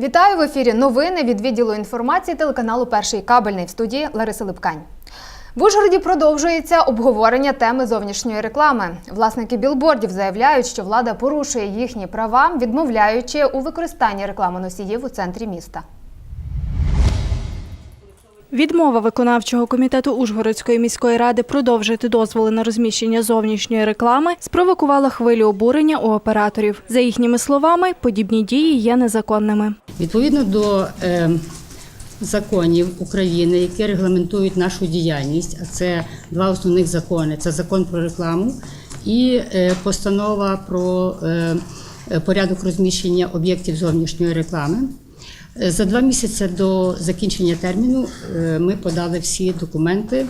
Вітаю в ефірі. Новини від відділу інформації телеканалу Перший кабельний в студії Лариса Липкань. В Ужгороді продовжується обговорення теми зовнішньої реклами. Власники білбордів заявляють, що влада порушує їхні права, відмовляючи у використанні рекламоносіїв у центрі міста. Відмова виконавчого комітету Ужгородської міської ради продовжити дозволи на розміщення зовнішньої реклами спровокувала хвилю обурення у операторів. За їхніми словами, подібні дії є незаконними. Відповідно до е, законів України, які регламентують нашу діяльність, а це два основних закони: це закон про рекламу і е, постанова про е, порядок розміщення об'єктів зовнішньої реклами. За два місяці до закінчення терміну е, ми подали всі документи,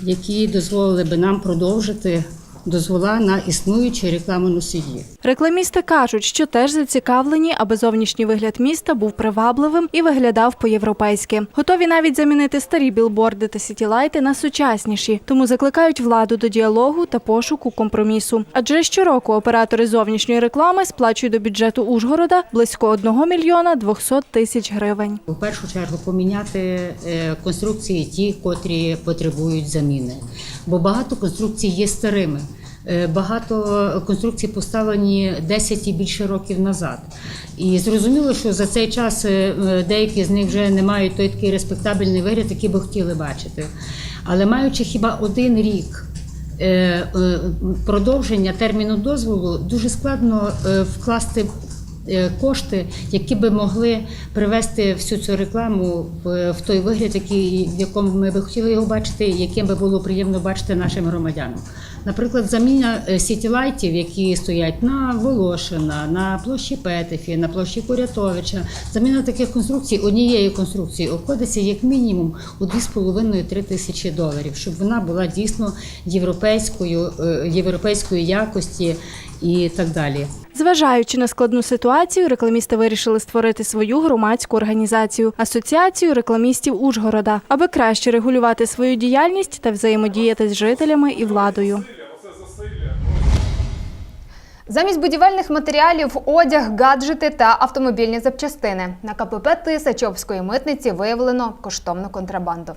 які дозволили би нам продовжити дозвола на існуючі рекламоносії. Рекламісти кажуть, що теж зацікавлені, аби зовнішній вигляд міста був привабливим і виглядав по-європейськи. Готові навіть замінити старі білборди та сітілайти на сучасніші, тому закликають владу до діалогу та пошуку компромісу. Адже щороку оператори зовнішньої реклами сплачують до бюджету Ужгорода близько 1 мільйона 200 тисяч гривень. У першу чергу поміняти е, конструкції, ті, котрі потребують заміни. Бо багато конструкцій є старими. Е, Багато конструкцій поставлені 10 і більше років назад. І зрозуміло, що за цей час е, деякі з них вже не мають той такий респектабельний вигляд, який би хотіли бачити. Але маючи хіба один рік е, продовження терміну дозволу, дуже складно вкласти кошти, які би могли привести всю цю рекламу в, в той вигляд, який, в якому ми би хотіли його бачити, яким би було приємно бачити нашим громадянам. Наприклад, заміна е, сітілайтів, які стоять на Волошина, на площі Петефі, на площі Курятовича. Заміна таких конструкцій однієї конструкції обходиться як мінімум у 2,5-3 тисячі доларів, щоб вона була дійсно європейською, е, європейської якості і так далі. Зважаючи на складну ситуацію, рекламісти вирішили створити свою громадську організацію асоціацію рекламістів Ужгорода, аби краще регулювати свою діяльність та взаємодіяти з жителями і владою. Замість будівельних матеріалів одяг, гаджети та автомобільні запчастини на КПП Тиса Чопської митниці виявлено коштовну контрабанду.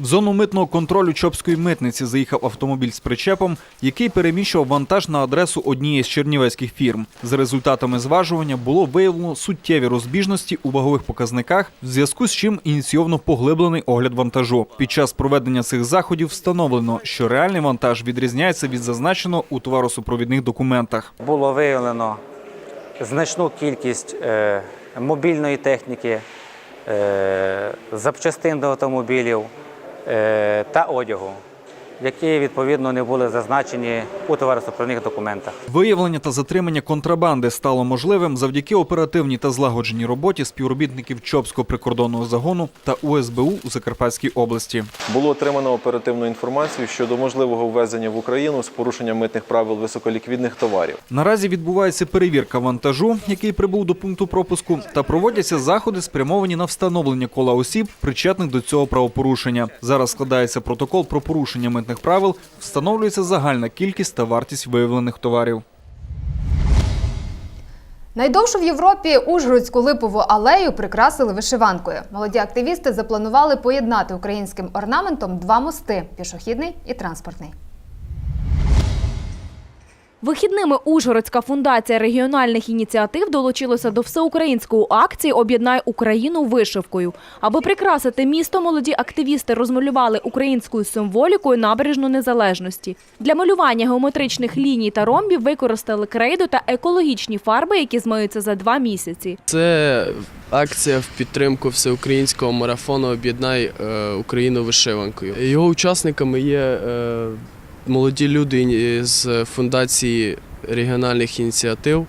В зону митного контролю Чопської митниці заїхав автомобіль з причепом, який переміщував вантаж на адресу однієї з чернівецьких фірм. За результатами зважування було виявлено суттєві розбіжності у вагових показниках, в зв'язку з чим ініційовано поглиблений огляд вантажу. Під час проведення цих заходів встановлено, що реальний вантаж відрізняється від зазначеного у товаросупровідних документах. було виявлено значну кількість е, мобільної техніки, е, запчастин до автомобілів та одягу, які відповідно не були зазначені у товаросупровідних документах. Виявлення та затримання контрабанди стало можливим завдяки оперативній та злагодженій роботі співробітників Чопського прикордонного загону та УСБУ у Закарпатській області. Було отримано оперативну інформацію щодо можливого ввезення в Україну з порушенням митних правил високоліквідних товарів. Наразі відбувається перевірка вантажу, який прибув до пункту пропуску, та проводяться заходи, спрямовані на встановлення кола осіб, причетних до цього правопорушення. Зараз складається протокол про порушення митних правил, встановлюється загальна кількість та вартість виявлених товарів. Найдовшу в Європі Ужгородську липову алею прикрасили вишиванкою. Молоді активісти запланували поєднати українським орнаментом два мости пішохідний і транспортний. Вихідними Ужгородська фундація регіональних ініціатив долучилася до всеукраїнської акції Об'єднай Україну вишивкою. Аби прикрасити місто, молоді активісти розмалювали українською символікою набережну незалежності. Для малювання геометричних ліній та ромбів використали крейду та екологічні фарби, які змиються за два місяці. Це акція в підтримку всеукраїнського марафону Об'єднай е, Україну вишиванкою. Його учасниками є е, молоді люди з фундації регіональних ініціатив.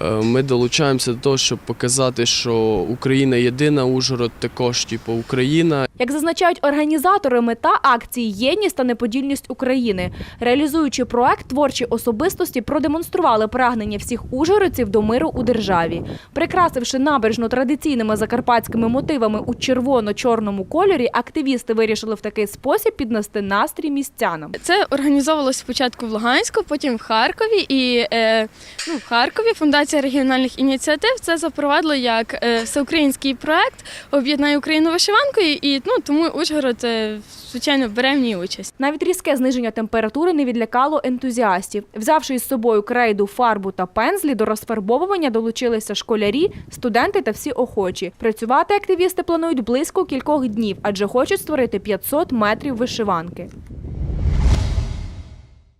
Е, Ми долучаємося до того, щоб показати, що Україна єдина, Ужгород також, типу Україна. Як зазначають організатори, мета акції єдність та неподільність України. Реалізуючи проект, творчі особистості продемонстрували прагнення всіх ужгородців до миру у державі. Прикрасивши набережну традиційними закарпатськими мотивами у червоно-чорному кольорі, активісти вирішили в такий спосіб піднести настрій містянам. Це організовувалося спочатку в Луганську, потім в Харкові. І е, ну, в Харкові фундація регіональних ініціатив це запровадила як е, всеукраїнський проект Об'єднай Україну вишиванкою. І ну тому Ужгород, е, звичайно, бере в ній участь. Навіть різке зниження температури не відлякало ентузіастів. Взявши із собою крейду, фарбу та пензлі, до розфарбовування долучилися школярі, студенти та всі охочі. Працювати активісти планують близько кількох днів, адже хочуть створити 500 метрів вишиванки.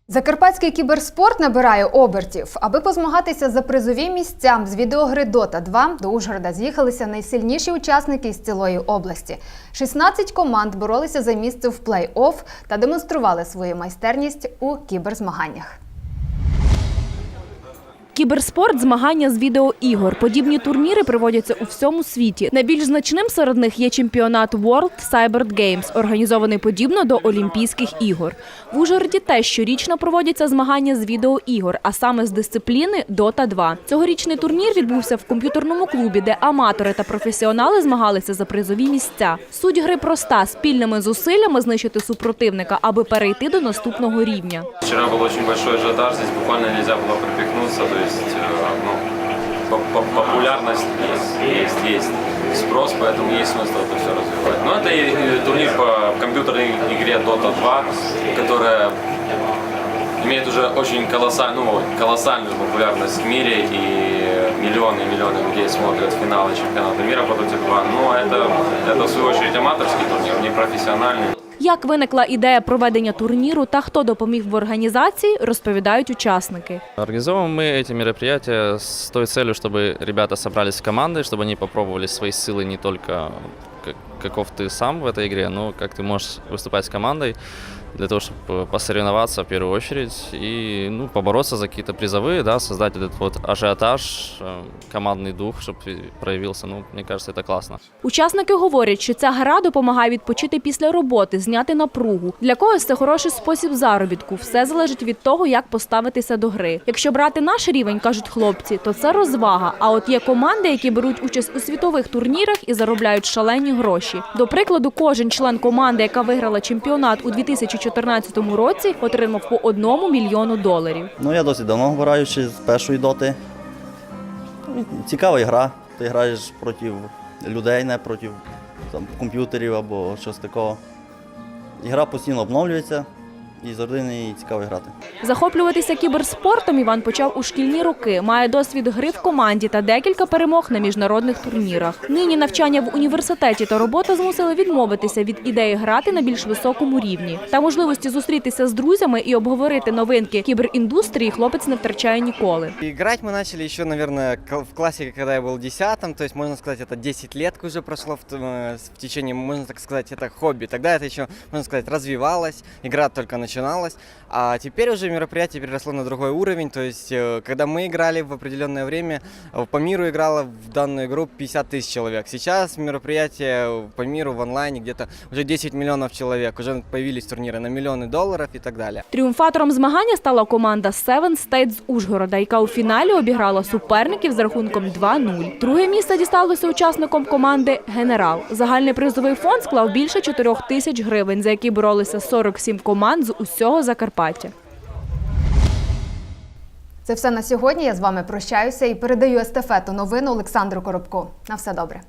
Закарпатський кіберспорт набирає обертів. Аби позмагатися за призові місця з відеогри Дота 2 до Ужгорода з'їхалися найсильніші учасники з цілої області. 16 команд боролися за місце в плей-офф та демонстрували свою майстерність у кіберзмаганнях. Кіберспорт змагання з відеоігор. Подібні турніри проводяться у всьому світі. Найбільш значним серед них є чемпіонат World Cyber Games, організований подібно до Олімпійських ігор. В Ужгороді теж щорічно проводяться змагання з відеоігор, а саме з дисципліни Dota 2. Цьогорічний турнір відбувся в комп'ютерному клубі, де аматори та професіонали змагалися за призові місця. Суть гри проста спільними зусиллями знищити супротивника, аби перейти до наступного рівня. Вчера был очень большой ажиотаж, здесь буквально нельзя было пропихнуться, то есть э, ну, по- по- популярность есть, есть, есть спрос, поэтому есть смысл это все развивать. Но это и турнир по компьютерной игре Dota 2, которая имеет уже очень колоссальную, ну, колоссальную популярность в мире, и миллионы и миллионы людей смотрят финалы чемпионата мира по Dota 2. Но это, это в свою очередь аматорский турнир, не профессиональный. Як виникла ідея проведення турніру та хто допоміг в організації, розповідають учасники. Организовываем мы эти мероприятия с той целью, чтобы ребята собрались в команды, чтобы они попробовали свои силы не только как- каков ты сам в этой игре, но как ты можешь выступать с командой, для того, чтобы посоревноваться в первую очередь и ну, побороться за какие-то призовые, да, создать этот вот ажиотаж, э, командный дух, чтобы проявился. Ну, мне кажется, это классно. Учасники говорять, що ця гра допомагає відпочити після роботи, зняти напругу. Для когось це хороший спосіб заробітку. Все залежить від того, як поставитися до гри. Якщо брати наш рівень, кажуть хлопці, то це розвага. А от є команди, які беруть участь у світових турнірах і заробляють шалені гроші. До прикладу, кожен член команди, яка виграла чемпіонат у 2014 році, отримав по одному мільйону доларів. Ну, я досить давно граю з першої доти. Цікава гра. Ти граєш проти людей, не проти там, комп'ютерів або щось такого. Гра постійно обновлюється і завжди в неї цікаво грати. Захоплюватися кіберспортом Іван почав у шкільні роки. Має досвід гри в команді та декілька перемог на міжнародних турнірах. Нині навчання в університеті та робота змусили відмовитися від ідеї грати на більш високому рівні. Та можливості зустрітися з друзями і обговорити новинки кіберіндустрії хлопець не втрачає ніколи. Играть мы начали еще, наверное, к- в классе, когда я был десятым, то есть, можно сказать, это 10 лет уже прошло в, т- э, с- в течение, можно так сказать, это хобби. Тогда это еще, можно сказать, развивалось, игра только начиналась, а теперь уже мероприятие переросло на другой уровень, то есть, э, когда мы играли в определенное время, э, по миру играло в данную игру 50 тысяч человек. Сейчас мероприятие по миру в онлайне где-то уже 10 миллионов человек, уже появились турниры на миллионы долларов и так далее. Тріумфатором змагання стала команда Seven State з Ужгорода, яка у фіналі обіграла суперників з рахунком 2-0. Друге місце дісталося учасникам команди Генерал. Загальний призовий фонд склав більше 4 тисяч гривень, за які боролися 47 команд з усього Закарпаття. Це все на сьогодні. Я з вами прощаюся і передаю естафету новин Олександру Коробко. На все добре.